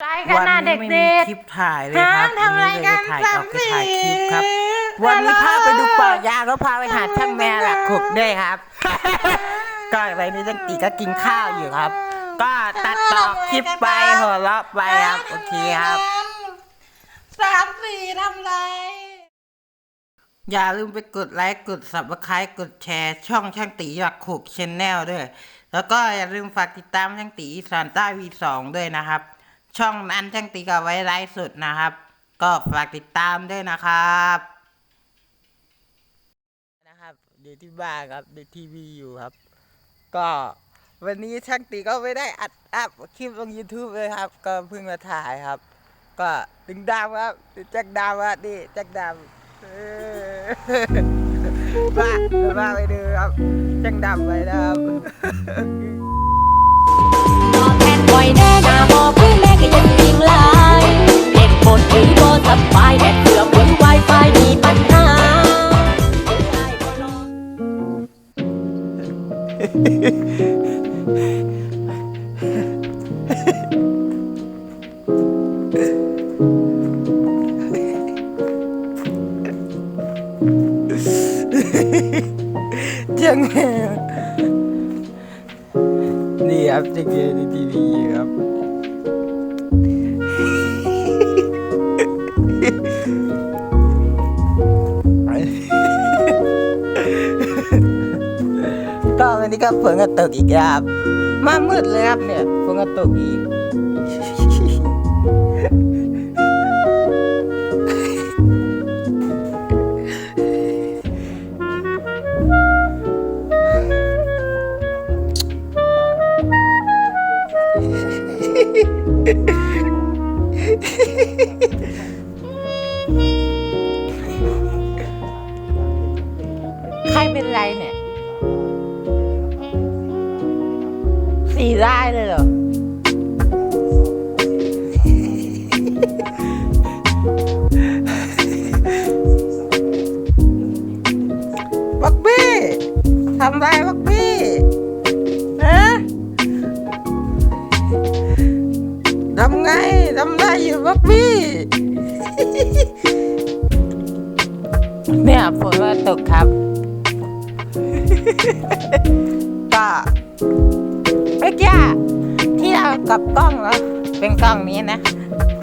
ไรกันนะเด็กไม่มีๆคลิปถ่ายเลยครับฮะทำอะไรกันวัถ่ายออกไปถ่ายคลิปครับสามสี่วันนี้พาไปดูป่าฮัลโหลยางแล้วพาไปหาช่างแม่หลักขุกด้วยครับ ก็อะไรนี้จังตีก็กินข้าวอยู่ครับ ก็ตัดต่อคลิปไปหัวเราะไปครับโอเคครับสามสี่ทำไร อย่าลืมไปกดไลค์กด subscribe กดแชร์ช่องช่างตีหลักขุกชแนลด้วย แล้วก็อย่าลืมฝากติดตามช่างตีอีสานใต้วีสองด้วยนะครับ ช่องนั้นช่างตีก็ไว้ไลฟ์สดนะครับ ก็ฝากติดตามด้วยนะครับนะครับอยู่ที่บ้านครับดูทีวีอยู่ครับ ก็วันนี้ช่างตีก็ไม่ได้อัดอัพคลิปลง YouTube เลยครับ ก็เพิ่งมาถ่ายครับ ก็ดึงดาวครับดูแจ็คดาวครับนี่แจ็คดาวเออมามาไปดูครับแจ็คดาวไปนะครับตอบแทนบ่อยแน่หน้าบอก จังนี่ครับจังเกในทีวีครับก็วันนี้ก็ฝนก็ตกอีกครับ มามืดเลยครับเนี่ยฝนก็ตกอีก ใครเป็นไรเนี่ย สีได้เลยเหรอ ก็เมื่อกี้ที่เรากลับกล้องแล้วเป็นกล้องนี้นะ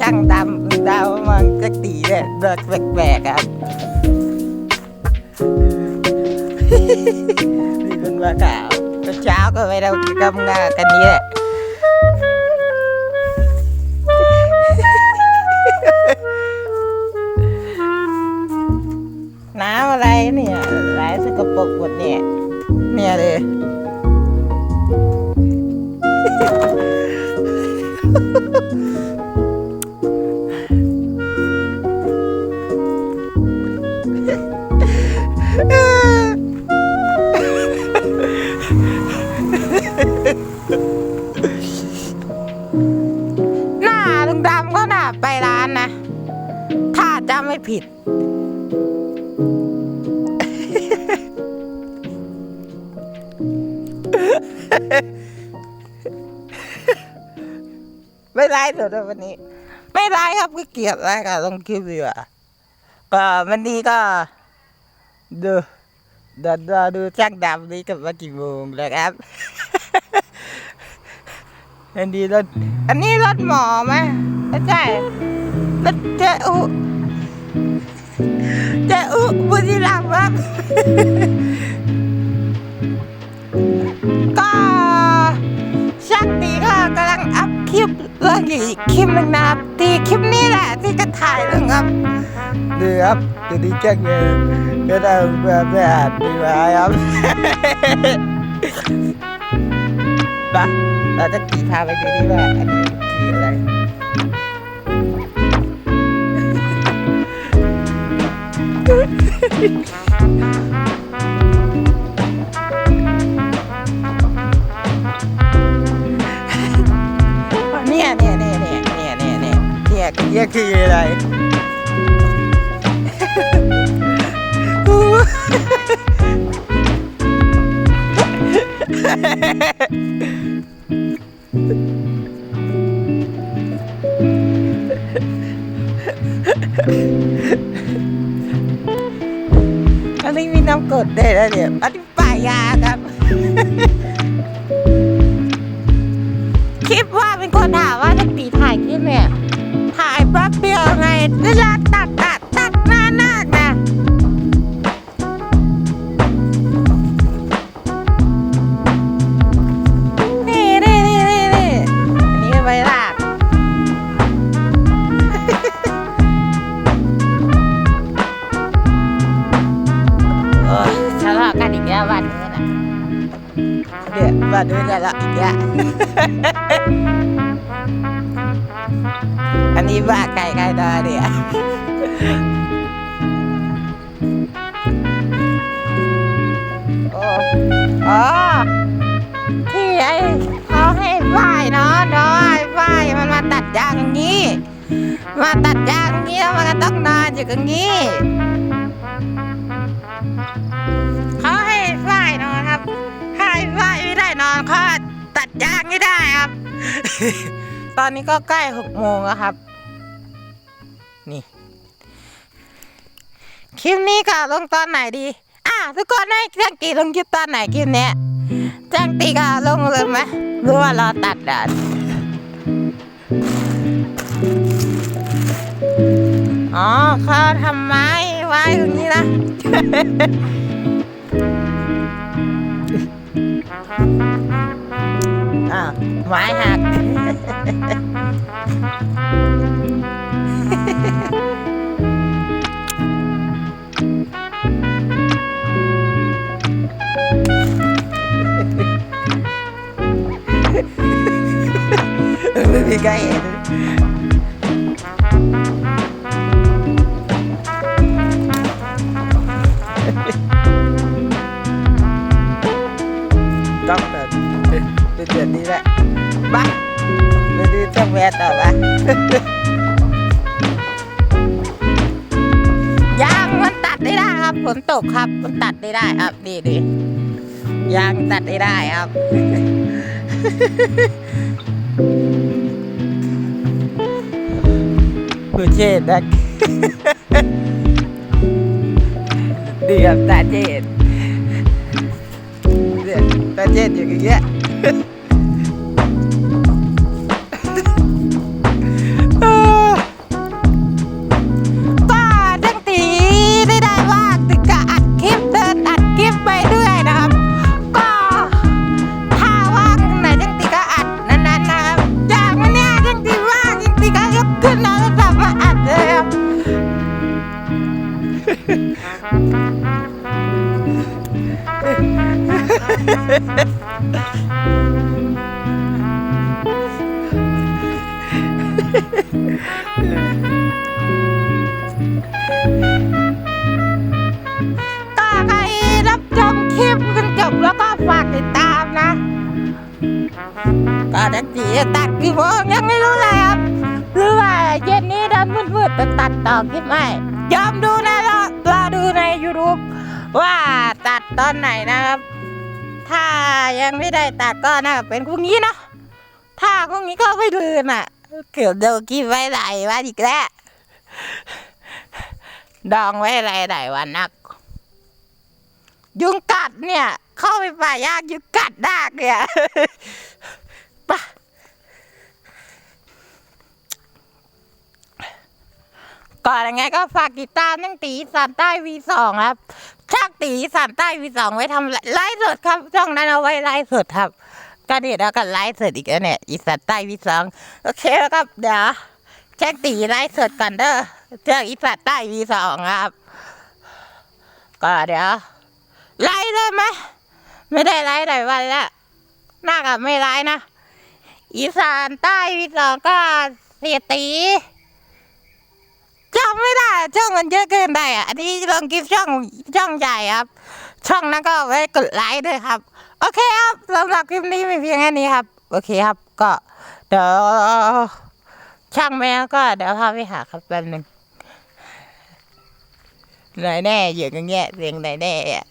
ช่างดำดาวมันจะตีเนี่ยเดินแปลกๆครับมีคนว่าข่าวเช้าก็ไม่ได้ทำงานกันนี้แหละน้ำอะไรเนี่ยหลายสกปรกหมดเนี่ย Yeah. ไม่ไลฟ์สดวันนี้ ไม่ไลฟ์ครับก็เกลียดไลฟ์ค่ะลงคลิปดีกว่าก็วันนี้ก็ดูดูดูดูช่างดำนี้กับมากี่โมงแล้วครับอันนี้รถอันนี้รถหมอไหมไม่ใช่รถเจ้อุเจ้อุบุรีรัมย์ครับ ลิกอีกคลิปหนึงนะครับตีคลิปนี้แหละที่จะถ่ายเรื่องครับดูครับตัวนี้แจ้งเลยก็ได้แบบแบบดีไหมครับปะเราจะขี่พาไปดูดีว่าอันนี้ขี่อะไรเนี่ย เนี่ยเนี่ออะไรอันนี้มีน้ำกรดได้วยนะเนี่ย อันนี้ป่ายาครับ ดียวไงเวลาตัดตัดตัดนานมากนะนี่นี่นี่นี่นี่อันนี้ไว้ลากโอ้ยทะเลาะกันอีกแล้ววันนี้นะเดี๋ยวมาดูกันละอีกแล้ว อันนี้ว่าไก่ไก่ดอเนี่ยโอ้อ๋อที่ไอ้เขาให้ฝ่ายเนาะเนาะไอ้ฝ่ายมันมาตัดยางอย่างนี้ มาตัดยางอย่างนี้แล้วมันก็ต้องนอนอยู่อย่างนี้เขาให้ฝ่ายนอนครับให้ฝ่ายไม่ได้นอนเขาตัดยางไม่ได้ครับ ตอนนี้ก็ใกล้หกโมงแล้วครับ นี่ คลิปนี้ก็ลงตอนไหนดี อะทุกคนให้แจ้งตีลงคลิปตอนไหนคลิปเนี้ยแจ้งตีก็ลงเลยไหมหรือว่ารอตัดอะอ๋อเขาทำไม้ไว้ตรงนี้นะอ้าวไม้หัก ไม่ ดูช่างแวต่อปะยางมันตัดไม่ได้ครับฝนตกครับ มันตัดไม่ได้ครับดีดียางตัดไม่ได้ครับผู้เชษนะดีครับตาเจดตาเจดอยู่อย่างเงี้ย ก็ใครรับชมคลิปกันจบแล้วก็ฝากติดตามนะ ก็จังตีตัดกี่โมงยังไม่รู้เลยครับ หรือว่าเย็นนี้ดันมืดๆจะตัดต่อคลิปไหมยอมดูนะรอรอดูใน YouTube ว่าตัดตอนไหนนะครับ ถ้ายังไม่ได้ตัดก็น่าเป็นพรุ่งนี้เนาะถ้าพรุ่งนี้ก็ไม่ลืมอะ เกือบเดียวกินไว้หลายวันอีกแล้ว ดองไว้หลายหลายวันนัก ยุงกัดเนี่ย เข้าไปป่ายากยุงกัดดากเนี่ยไปะก่อนยังไงก็ฝากติดตามตั้งตีสานใต้วีสองครับช่างตีสานใต้วีสองไว้ทำไลฟ์สดครับช่องนั้นเอาไว้ไลฟ์สดครับ ก็เนี่ยแล้วก็ไลฟ์สดอีกแล้วเนี่ยอีสานใต้วีสองโอเคแล้วครับเดี๋ยวแจ้งตีไลฟ์สดก่อนเด้อเจ้าอีสานใต้วีสองครับก็เดี๋ยวไลฟ์ได้ไหมไม่ได้ไลฟ์หลายวันแล้วน่ากับไม่ไลฟ์นะอีสานใต้วีสองก็เสียตีจำไม่ได้ช่องมันเยอะเกินไปอะอันนี้ลองคลิปช่องช่องใหญ่ครับ ช่องนั้นก็ไว้กดไลค์ด้วยครับ โอเคครับสำหรับคลิปนี้มีเพียงแค่นี้ครับ โอเคครับ ก็เดี๋ยวช่างแมวก็เดี๋ยวพาไปหาครับแป๊บหนึงไหนแน่อยู่กันแง่เสียงไหนแน่อะ